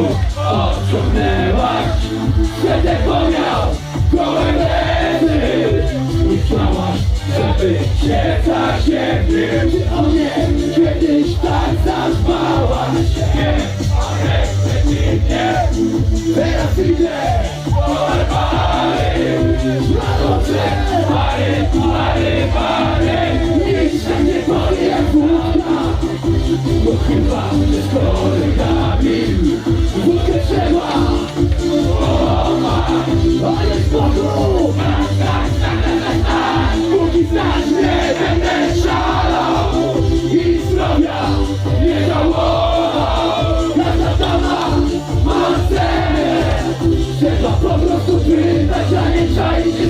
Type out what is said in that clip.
nóg odciągnęłaś Będę pomiał kołem lewy Myślałaś, żeby się zasięgnąć o mnie Kiedyś tak zazwałaś? change